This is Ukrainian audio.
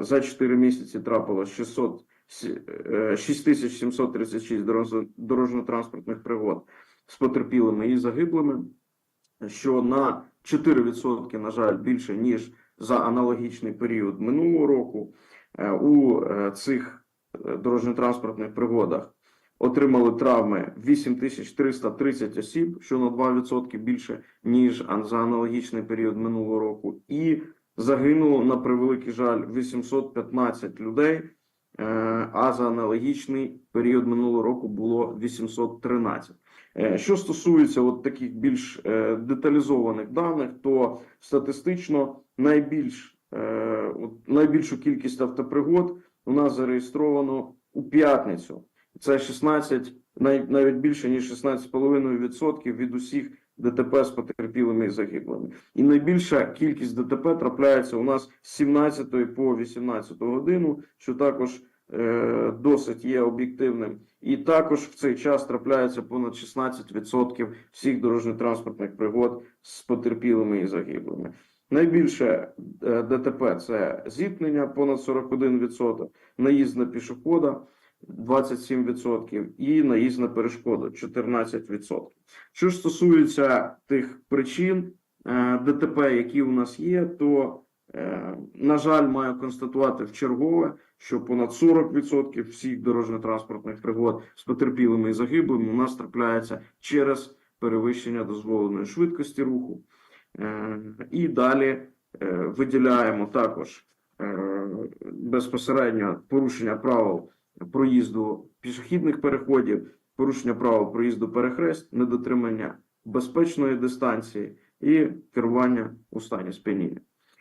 е, за 4 місяці трапилось 600, сі- е, 6736 дорожньо- дорожньо-транспортних пригод з потерпілими і загиблими, що на 4%, на жаль, більше, ніж за аналогічний період минулого року. Е, У е, цих е, дорожньо-транспортних пригодах отримали травми 8330 осіб, що на 2% більше, ніж за аналогічний період минулого року. І загинуло, на превеликий жаль, 815 людей, е, а за аналогічний період минулого року було 813. Е, Що стосується от таких більш е, деталізованих даних, то статистично найбільш, найбільшу кількість автопригод у нас зареєстровано у п'ятницю. Це 16, най- навіть більше ніж 16,5% від усіх ДТП з потерпілими і загиблими. І найбільша кількість ДТП трапляється у нас з 17 по 18 годину, що також е, досить є об'єктивним. І також в цей час трапляється понад 16% всіх дорожньо-транспортних пригод з потерпілими і загиблими. Найбільше е, ДТП це зіткнення понад 41%, наїзд на пішохода 27% і наїзд на перешкоду 14%. Що ж стосується тих причин е, ДТП, які у нас є, то е, на жаль, маю констатувати в чергове, що понад 40% всіх дорожньо-транспортних пригод з потерпілими і загиблими у нас трапляється через перевищення дозволеної швидкості руху. Е, І далі виділяємо також безпосередньо порушення правил проїзду пішохідних переходів, порушення правил проїзду перехрест, недотримання безпечної дистанції і керування у стані сп'яніння.